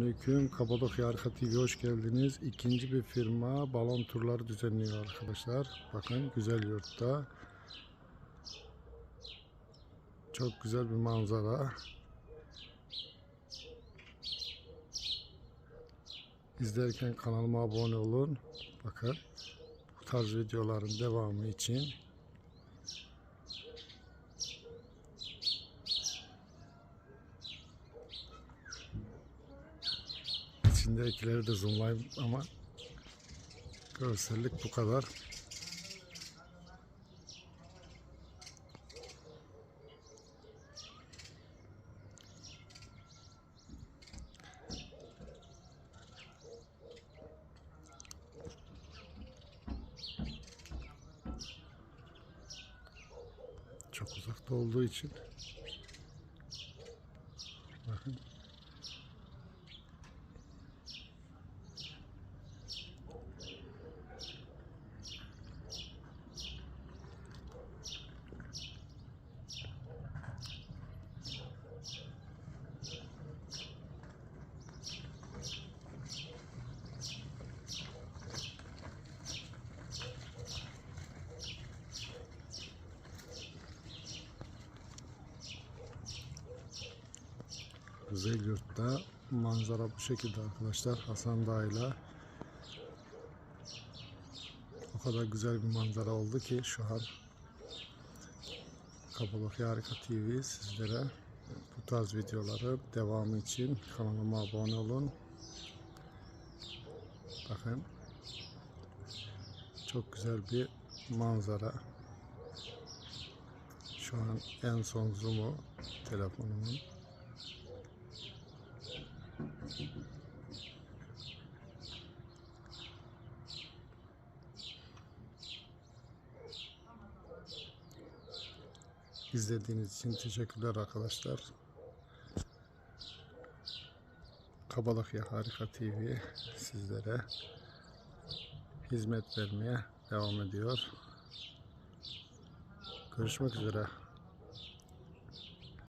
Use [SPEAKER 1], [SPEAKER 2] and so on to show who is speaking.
[SPEAKER 1] Aleyküm Kapadokya Arka TV hoş geldiniz. İkinci bir firma balon turları düzenliyor arkadaşlar. Bakın güzel yurtta. Çok güzel bir manzara. İzlerken kanalıma abone olun. Bakın bu tarz videoların devamı için İçindekileri de zoomlayayım ama görsellik bu kadar. Çok uzakta olduğu için bakın Güzel yurtta manzara bu şekilde arkadaşlar. Hasan Dağı'yla o kadar güzel bir manzara oldu ki şu an Kapadokya Harika TV sizlere bu tarz videoları devamı için kanalıma abone olun. Bakın çok güzel bir manzara. Şu an en son zoom'u telefonumun. İzlediğiniz için teşekkürler arkadaşlar. Kabalakya Harika TV sizlere hizmet vermeye devam ediyor. Görüşmek üzere.